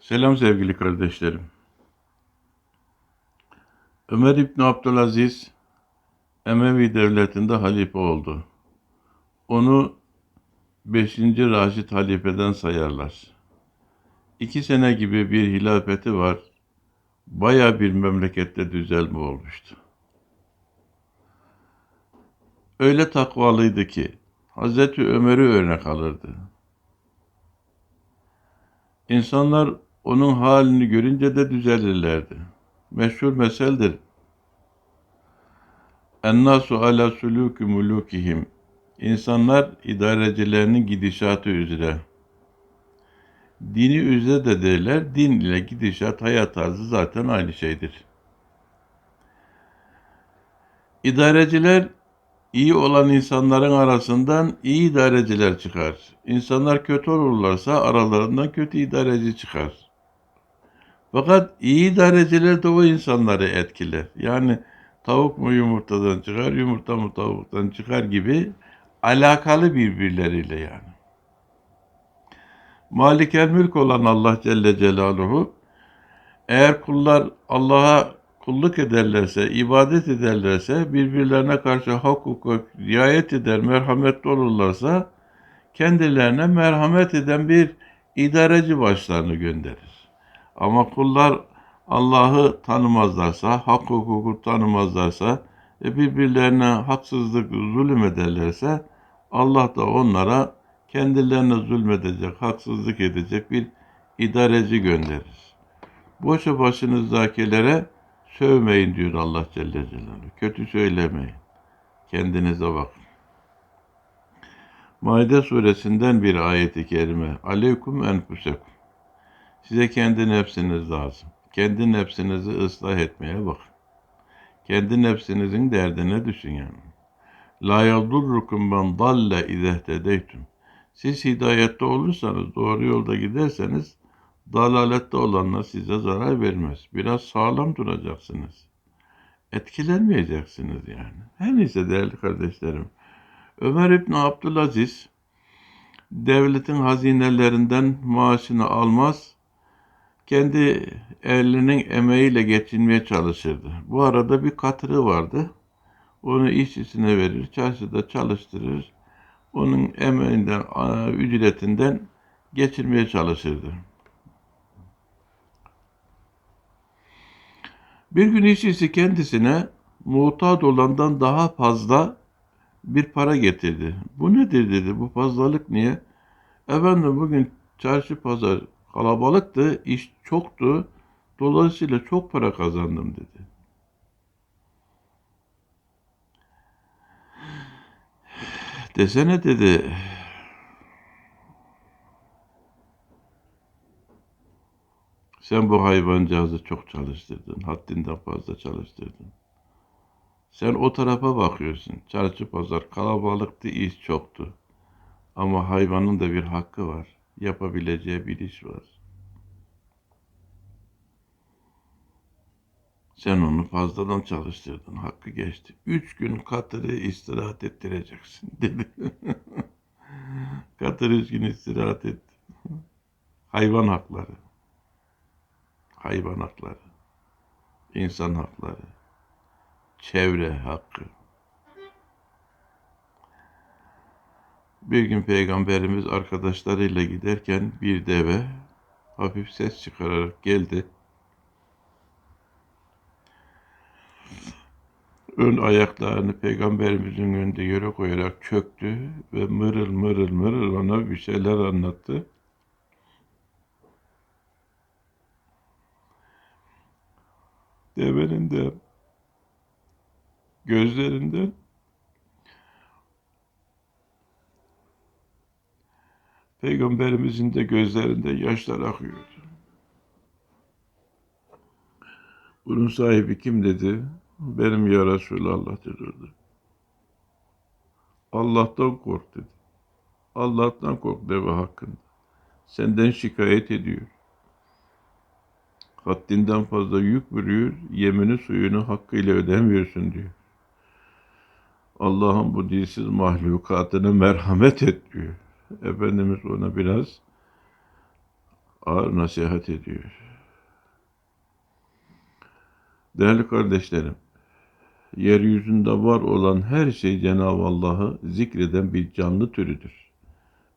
Selam sevgili kardeşlerim. Ömer İbni Abdülaziz Emevi Devleti'nde halife oldu. Onu 5. Raşid halifeden sayarlar. İki sene gibi bir hilafeti var. Baya bir memlekette düzelme olmuştu. Öyle takvalıydı ki Hazreti Ömer'i örnek alırdı. İnsanlar onun halini görünce de düzelirlerdi. Meşhur meseldir. Ennasu ala suluki mulukihim. İnsanlar idarecilerinin gidişatı üzere. Dini üzere de derler. Din ile gidişat, hayat tarzı zaten aynı şeydir. İdareciler iyi olan insanların arasından iyi idareciler çıkar. İnsanlar kötü olurlarsa aralarından kötü idareci çıkar. Fakat iyi idareciler de o insanları etkiler. Yani tavuk mu yumurtadan çıkar, yumurta mı tavuktan çıkar gibi alakalı birbirleriyle yani. Malikel mülk olan Allah Celle Celaluhu eğer kullar Allah'a kulluk ederlerse, ibadet ederlerse, birbirlerine karşı hak hukuk riayet eder, merhametli olurlarsa kendilerine merhamet eden bir idareci başlarını gönderir. Ama kullar Allah'ı tanımazlarsa, hak hukuku tanımazlarsa, e birbirlerine haksızlık, zulüm ederlerse Allah da onlara kendilerine zulmedecek, haksızlık edecek bir idareci gönderir. Boşa başınızdakilere sövmeyin diyor Allah Celle Celaluhu. Kötü söylemeyin. Kendinize bakın. Maide suresinden bir ayeti kerime. Aleyküm enfusekum. Size kendi nefsiniz lazım. Kendi nefsinizi ıslah etmeye bakın. Kendi nefsinizin derdine düşün yani. La yadurrukum ben dalle izehtedeytum. Siz hidayette olursanız, doğru yolda giderseniz dalalette olanlar size zarar vermez. Biraz sağlam duracaksınız. Etkilenmeyeceksiniz yani. Her neyse değerli kardeşlerim. Ömer İbni Abdülaziz devletin hazinelerinden maaşını almaz, kendi elinin emeğiyle geçinmeye çalışırdı. Bu arada bir katırı vardı. Onu işçisine verir, çarşıda çalıştırır. Onun emeğinden, ücretinden geçirmeye çalışırdı. Bir gün işçisi kendisine muhtaç olandan daha fazla bir para getirdi. Bu nedir dedi, bu fazlalık niye? Efendim bugün çarşı pazar kalabalıktı, iş çoktu, dolayısıyla çok para kazandım dedi. Desene dedi, Sen bu hayvancağızı çok çalıştırdın. Haddinden fazla çalıştırdın. Sen o tarafa bakıyorsun. Çarşı pazar kalabalıktı, iş çoktu. Ama hayvanın da bir hakkı var. Yapabileceği bir iş var. Sen onu fazladan çalıştırdın. Hakkı geçti. Üç gün katırı istirahat ettireceksin dedi. Katır üç gün istirahat etti. Hayvan hakları hayvan hakları, insan hakları, çevre hakkı. Bir gün Peygamberimiz arkadaşlarıyla giderken bir deve hafif ses çıkararak geldi. Ön ayaklarını Peygamberimizin önünde yere koyarak çöktü ve mırıl mırıl mırıl ona bir şeyler anlattı. devenin de gözlerinden Peygamberimizin de gözlerinde yaşlar akıyordu. Bunun sahibi kim dedi? Benim ya Resulallah dedi. Allah'tan kork dedi. Allah'tan kork deve hakkında. Senden şikayet ediyor haddinden fazla yük vuruyor, yemini suyunu hakkıyla ödemiyorsun diyor. Allah'ın bu dilsiz mahlukatına merhamet et diyor. Efendimiz ona biraz ağır nasihat ediyor. Değerli kardeşlerim, yeryüzünde var olan her şey Cenab-ı Allah'ı zikreden bir canlı türüdür.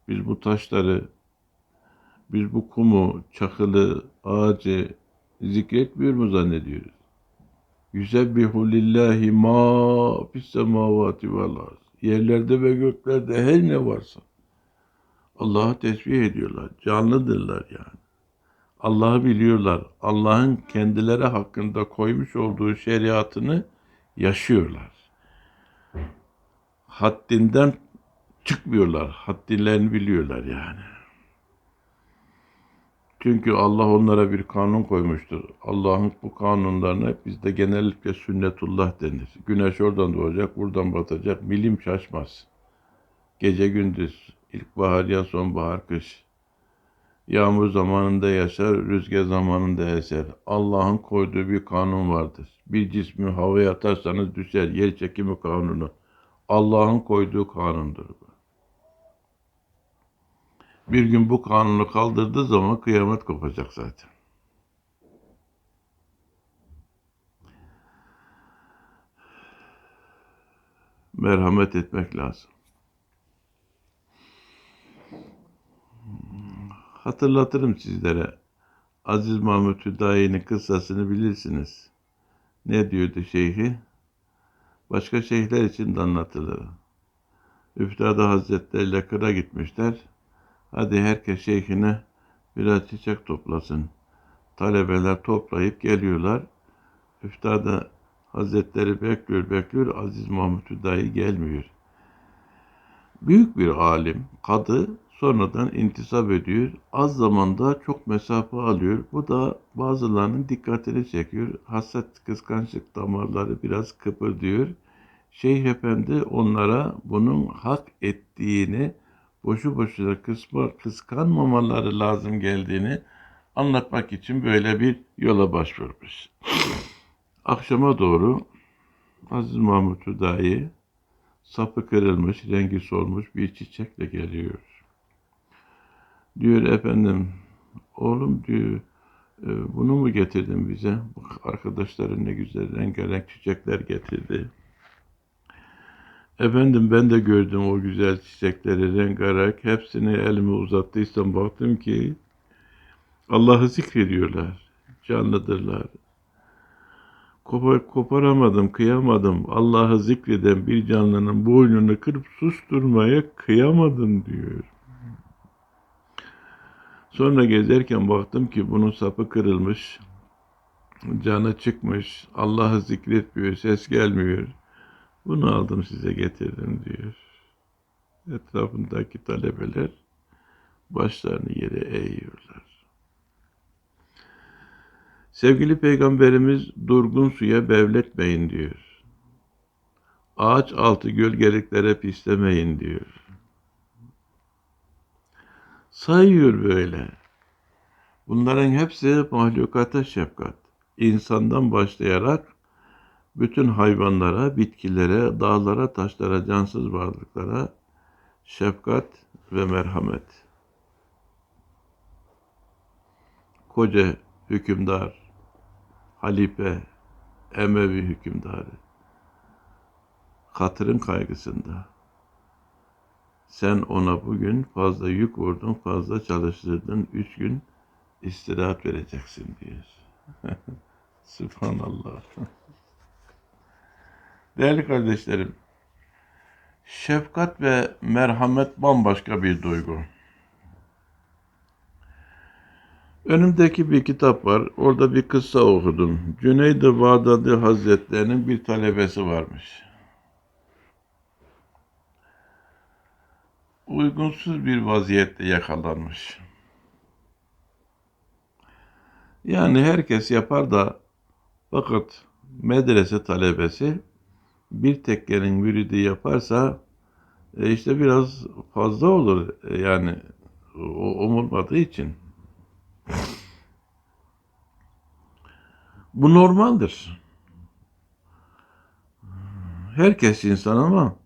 Biz bu taşları, biz bu kumu, çakılı, ağacı zikretmiyor mu zannediyoruz? Yüsebbihu lillahi ma fis semavati vel ard. Yerlerde ve göklerde her ne varsa Allah'ı tesbih ediyorlar. Canlıdırlar yani. Allah'ı biliyorlar. Allah'ın kendileri hakkında koymuş olduğu şeriatını yaşıyorlar. Haddinden çıkmıyorlar. Haddilerini biliyorlar yani. Çünkü Allah onlara bir kanun koymuştur. Allah'ın bu kanunlarına bizde genellikle sünnetullah denir. Güneş oradan doğacak, buradan batacak. Milim şaşmaz. Gece gündüz, ilkbahar ya sonbahar kış. Yağmur zamanında yaşar, rüzgar zamanında eser. Allah'ın koyduğu bir kanun vardır. Bir cismi havaya atarsanız düşer. Yer çekimi kanunu. Allah'ın koyduğu kanundur bu. Bir gün bu kanunu kaldırdığı zaman kıyamet kopacak zaten. Merhamet etmek lazım. Hatırlatırım sizlere. Aziz Mahmut Hüdayi'nin kıssasını bilirsiniz. Ne diyordu şeyhi? Başka şeyhler için de anlatılır. Üftade Hazretleri ile kıra gitmişler. Hadi herkes şeyhine biraz çiçek toplasın. Talebeler toplayıp geliyorlar. Üftade Hazretleri bekliyor bekliyor. Aziz Mahmut Hüdayi gelmiyor. Büyük bir alim, kadı sonradan intisap ediyor. Az zamanda çok mesafe alıyor. Bu da bazılarının dikkatini çekiyor. Haset, kıskançlık damarları biraz kıpırdıyor. Şeyh Efendi onlara bunun hak ettiğini, boşu boşuna kısma, kıskanmamaları lazım geldiğini anlatmak için böyle bir yola başvurmuş. Akşama doğru Aziz Mahmut Hüdayi sapı kırılmış, rengi solmuş bir çiçekle geliyor. Diyor efendim, oğlum diyor, "e, bunu mu getirdin bize? Bak arkadaşların ne güzel rengarenk çiçekler getirdi. Efendim ben de gördüm o güzel çiçekleri rengarenk. Hepsini elime uzattıysam baktım ki Allah'ı zikrediyorlar. Canlıdırlar. Kopar, koparamadım, kıyamadım. Allah'ı zikreden bir canlının boynunu kırıp susturmaya kıyamadım diyor. Sonra gezerken baktım ki bunun sapı kırılmış. Canı çıkmış. Allah'ı zikretmiyor, ses gelmiyor. Bunu aldım size getirdim diyor. Etrafındaki talebeler başlarını yere eğiyorlar. Sevgili Peygamberimiz durgun suya bevletmeyin diyor. Ağaç altı gölgeliklere pislemeyin diyor. Sayıyor böyle. Bunların hepsi mahlukata şefkat. İnsandan başlayarak bütün hayvanlara, bitkilere, dağlara, taşlara, cansız varlıklara şefkat ve merhamet. Koca hükümdar, halife, Emevi hükümdarı, hatırın kaygısında. Sen ona bugün fazla yük vurdun, fazla çalıştırdın, üç gün istirahat vereceksin diyor. Subhanallah. Değerli kardeşlerim, şefkat ve merhamet bambaşka bir duygu. Önümdeki bir kitap var. Orada bir kıssa okudum. Cüneyd-i Bağdadi Hazretlerinin bir talebesi varmış. Uygunsuz bir vaziyette yakalanmış. Yani herkes yapar da fakat medrese talebesi bir tekkenin müridi yaparsa e, işte biraz fazla olur e, yani umulmadığı için. Bu normaldir. Herkes insan ama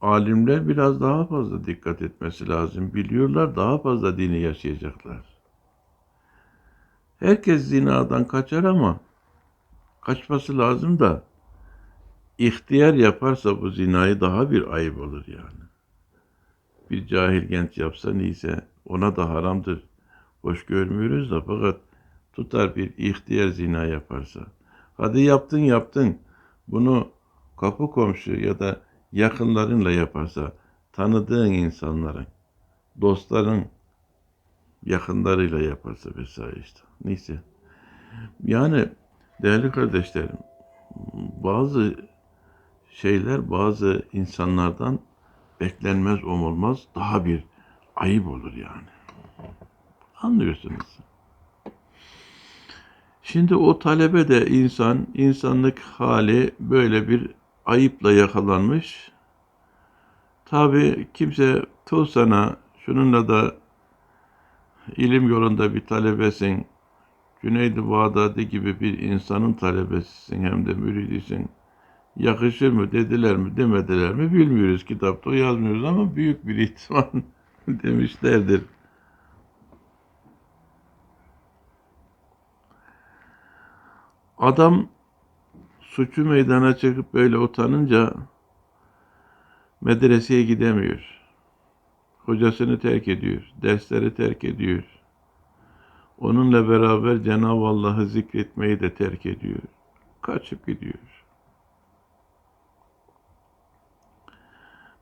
alimler biraz daha fazla dikkat etmesi lazım. Biliyorlar daha fazla dini yaşayacaklar. Herkes zinadan kaçar ama kaçması lazım da ihtiyar yaparsa bu zinayı daha bir ayıp olur yani. Bir cahil genç yapsa neyse ona da haramdır. Hoş görmüyoruz da fakat tutar bir ihtiyar zina yaparsa. Hadi yaptın yaptın. Bunu kapı komşu ya da yakınlarınla yaparsa tanıdığın insanların, dostların yakınlarıyla yaparsa vesaire işte. Neyse. Yani değerli kardeşlerim bazı şeyler bazı insanlardan beklenmez olmaz daha bir ayıp olur yani. Anlıyorsunuz. Şimdi o talebe de insan, insanlık hali böyle bir ayıpla yakalanmış. Tabi kimse tut sana şununla da ilim yolunda bir talebesin, Cüneyd-i Bağdadi gibi bir insanın talebesisin hem de müridisin. Yakışır mı dediler mi demediler mi bilmiyoruz kitapta yazmıyoruz ama büyük bir ihtimal demişlerdir. Adam suçu meydana çıkıp böyle utanınca medreseye gidemiyor. Hocasını terk ediyor, dersleri terk ediyor. Onunla beraber Cenab-ı Allah'ı zikretmeyi de terk ediyor. Kaçıp gidiyor.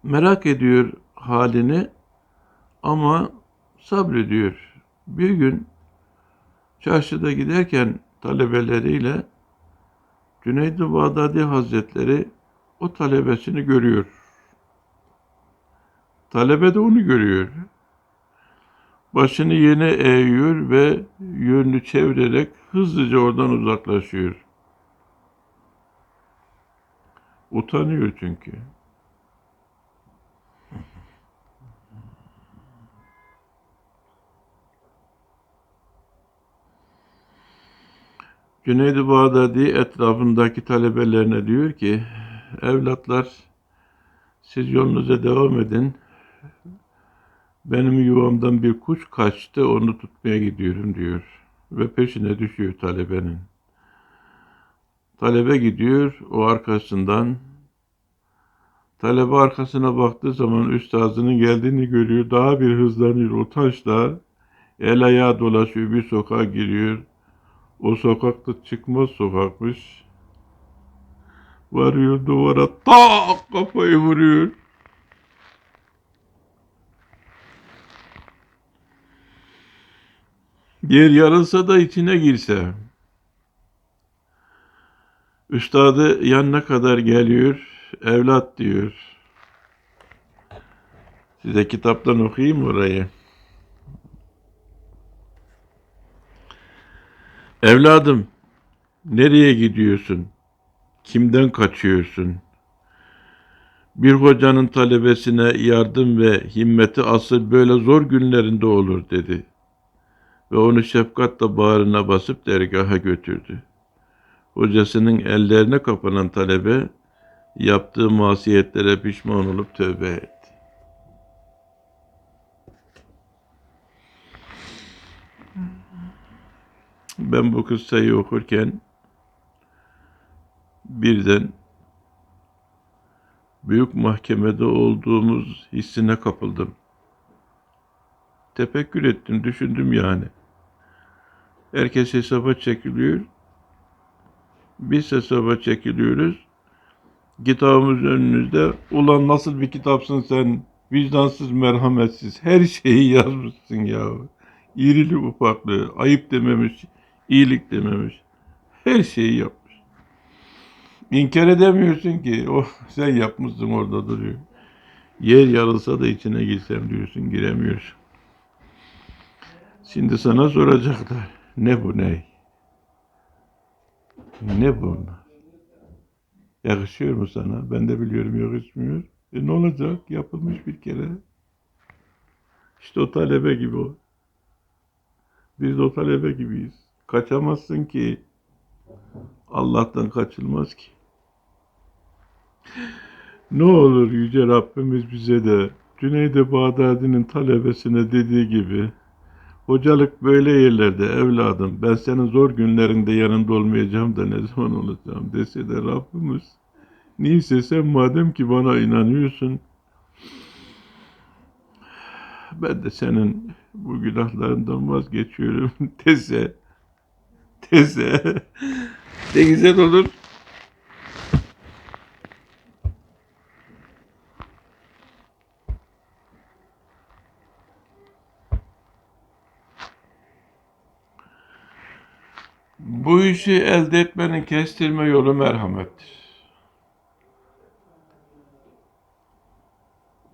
Merak ediyor halini ama sabrediyor. Bir gün çarşıda giderken talebeleriyle Cüneyd-i Bağdadi Hazretleri o talebesini görüyor. Talebe de onu görüyor. Başını yine eğiyor ve yönünü çevirerek hızlıca oradan uzaklaşıyor. Utanıyor çünkü. Cüneyd-i Bağdadi etrafındaki talebelerine diyor ki, evlatlar siz yolunuza devam edin. Benim yuvamdan bir kuş kaçtı, onu tutmaya gidiyorum diyor. Ve peşine düşüyor talebenin. Talebe gidiyor, o arkasından. Talebe arkasına baktığı zaman üstazının geldiğini görüyor. Daha bir hızlanıyor utançla. El ayağı dolaşıyor, bir sokağa giriyor. O sokakta çıkmaz sokakmış. Varıyor duvara tak kafayı vuruyor. Yer yarılsa da içine girse. Üstadı yanına kadar geliyor. Evlat diyor. Size kitaptan okuyayım orayı. Evladım, nereye gidiyorsun? Kimden kaçıyorsun? Bir hocanın talebesine yardım ve himmeti asıl böyle zor günlerinde olur dedi. Ve onu şefkatle bağrına basıp dergaha götürdü. Hocasının ellerine kapanan talebe yaptığı masiyetlere pişman olup tövbe etti. Ben bu kıssayı okurken birden büyük mahkemede olduğumuz hissine kapıldım. Tefekkür ettim, düşündüm yani. Herkes hesaba çekiliyor. Biz hesaba çekiliyoruz. Kitabımız önünüzde. Ulan nasıl bir kitapsın sen? Vicdansız, merhametsiz. Her şeyi yazmışsın ya. İrili ufaklı, ayıp dememiş, iyilik dememiş. Her şeyi yapmış. İnkar edemiyorsun ki. Oh sen yapmışsın orada duruyor. Yer yarılsa da içine girsem diyorsun giremiyorsun. Şimdi sana soracaklar. Ne bu ne? Ne bunlar? Yakışıyor mu sana? Ben de biliyorum yakışmıyor. E ne olacak? Yapılmış bir kere. İşte o talebe gibi o. Biz de o talebe gibiyiz. Kaçamazsın ki. Allah'tan kaçılmaz ki. Ne olur Yüce Rabbimiz bize de Cüneyt-i Bağdadi'nin talebesine dediği gibi Hocalık böyle yerlerde evladım. Ben senin zor günlerinde yanında olmayacağım da ne zaman olacağım dese de Rabbimiz. Neyse sen madem ki bana inanıyorsun. Ben de senin bu günahlarından vazgeçiyorum dese. Dese. Ne güzel olur. Bu işi elde etmenin kestirme yolu merhamettir.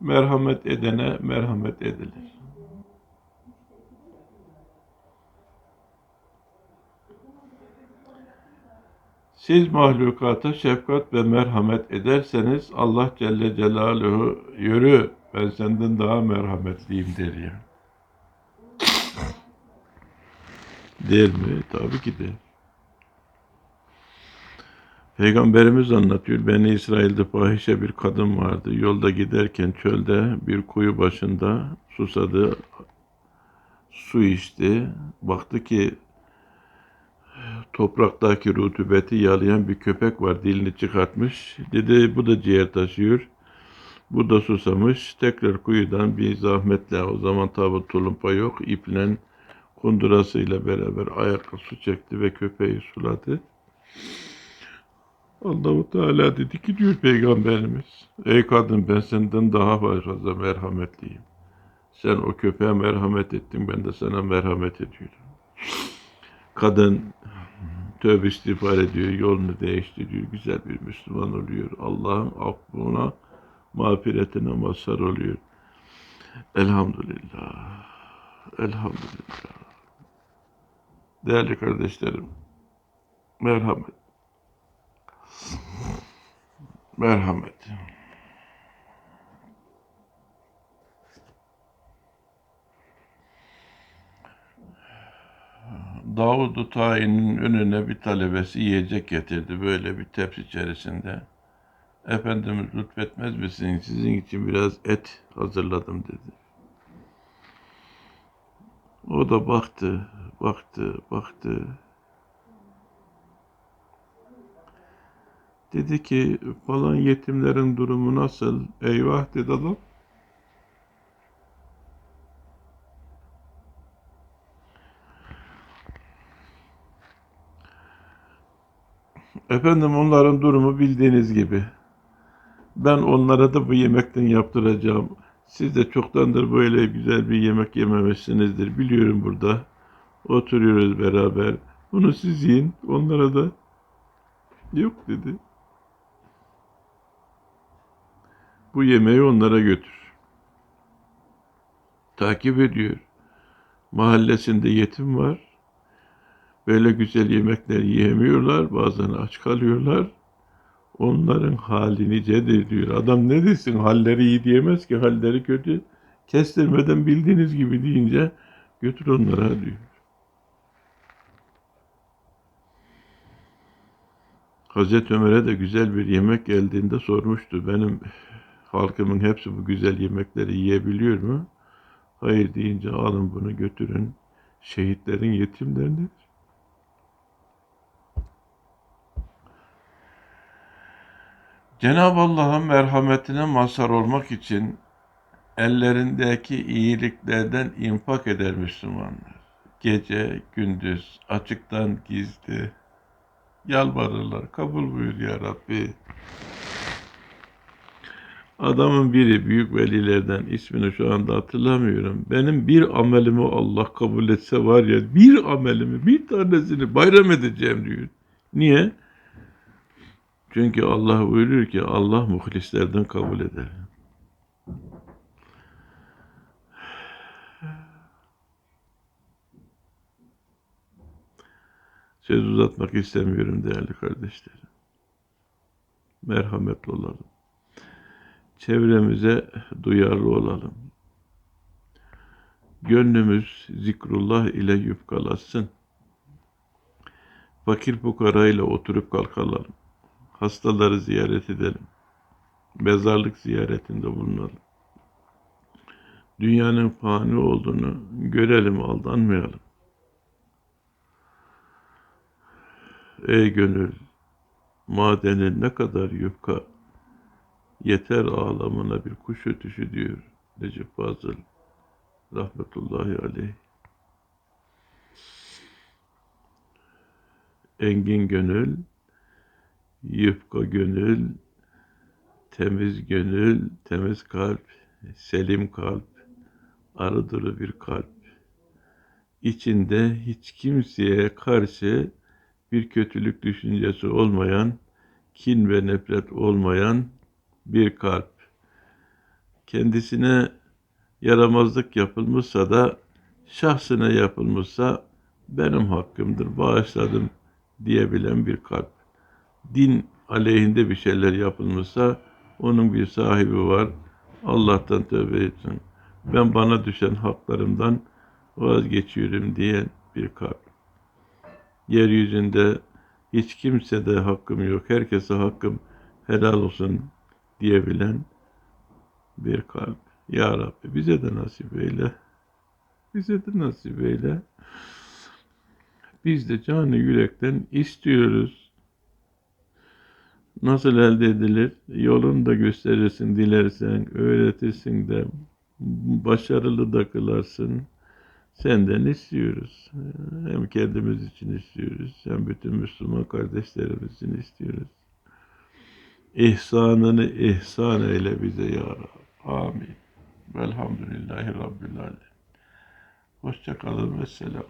Merhamet edene merhamet edilir. Siz mahlukata şefkat ve merhamet ederseniz Allah Celle Celaluhu yürü ben senden daha merhametliyim der ya. Der mi? Tabii ki der. Peygamberimiz anlatıyor. Beni İsrail'de fahişe bir kadın vardı. Yolda giderken çölde bir kuyu başında susadı. Su içti. Baktı ki topraktaki rutubeti yalayan bir köpek var. Dilini çıkartmış. Dedi bu da ciğer taşıyor. Bu da susamış. Tekrar kuyudan bir zahmetle o zaman tabi tulumpa yok. iple kundurasıyla beraber ayakla su çekti ve köpeği suladı. Allahu Teala dedi ki diyor Peygamberimiz. Ey kadın ben senden daha fazla merhametliyim. Sen o köpeğe merhamet ettin ben de sana merhamet ediyorum. Kadın tövbe istiğfar ediyor, yolunu değiştiriyor, güzel bir Müslüman oluyor. Allah'ın affına, mağfiretine mazhar oluyor. Elhamdülillah. Elhamdülillah. Değerli kardeşlerim, merhamet. Merhamet. Davud-u Tayin'in önüne bir talebesi yiyecek getirdi böyle bir tepsi içerisinde. Efendimiz lütfetmez misiniz? Sizin için biraz et hazırladım dedi. O da baktı, baktı, baktı. Dedi ki falan yetimlerin durumu nasıl? Eyvah dedi adam. Efendim onların durumu bildiğiniz gibi. Ben onlara da bu yemekten yaptıracağım. Siz de çoktandır böyle güzel bir yemek yememişsinizdir. Biliyorum burada. Oturuyoruz beraber. Bunu siz yiyin. Onlara da yok dedi. Bu yemeği onlara götür. Takip ediyor. Mahallesinde yetim var. Böyle güzel yemekler yiyemiyorlar. Bazen aç kalıyorlar. Onların hali nicedir diyor. Adam ne desin halleri iyi diyemez ki halleri kötü. Kestirmeden bildiğiniz gibi deyince götür onlara diyor. Hazreti Ömer'e de güzel bir yemek geldiğinde sormuştu. Benim halkımın hepsi bu güzel yemekleri yiyebiliyor mu? Hayır deyince alın bunu götürün. Şehitlerin yetimleridir. Cenab-ı Allah'ın merhametine mazhar olmak için ellerindeki iyiliklerden infak eder Müslümanlar. Gece, gündüz, açıktan gizli yalvarırlar. Kabul buyur ya Rabbi. Adamın biri büyük velilerden ismini şu anda hatırlamıyorum. Benim bir amelimi Allah kabul etse var ya bir amelimi bir tanesini bayram edeceğim diyor. Niye? Çünkü Allah buyuruyor ki Allah muhlislerden kabul eder. Söz uzatmak istemiyorum değerli kardeşlerim. Merhametli olalım. Çevremize duyarlı olalım. Gönlümüz zikrullah ile yufkalasın. Fakir fukara ile oturup kalkalım. Hastaları ziyaret edelim. Mezarlık ziyaretinde bulunalım. Dünyanın fani olduğunu görelim, aldanmayalım. Ey gönül, madenin ne kadar yufka, yeter ağlamına bir kuş ötüşü diyor Necip Fazıl rahmetullahi aleyh. Engin gönül, yufka gönül, temiz gönül, temiz kalp, selim kalp, arı duru bir kalp. İçinde hiç kimseye karşı bir kötülük düşüncesi olmayan, kin ve nefret olmayan bir kalp. Kendisine yaramazlık yapılmışsa da şahsına yapılmışsa benim hakkımdır, bağışladım diyebilen bir kalp. Din aleyhinde bir şeyler yapılmışsa onun bir sahibi var. Allah'tan tövbe etsin. Ben bana düşen haklarımdan vazgeçiyorum diyen bir kalp. Yeryüzünde hiç kimse de hakkım yok. Herkese hakkım helal olsun diyebilen bir kalp. Ya Rabbi bize de nasip eyle. Bize de nasip eyle. Biz de canı yürekten istiyoruz. Nasıl elde edilir? Yolunu da gösterirsin dilersen, öğretirsin de, başarılı da kılarsın. Senden istiyoruz. Hem kendimiz için istiyoruz, hem bütün Müslüman kardeşlerimiz için istiyoruz. İhsanını ihsan eyle bize ya Rabbi. Amin. Velhamdülillahi Rabbil Alemin. Hoşça kalın ve selam.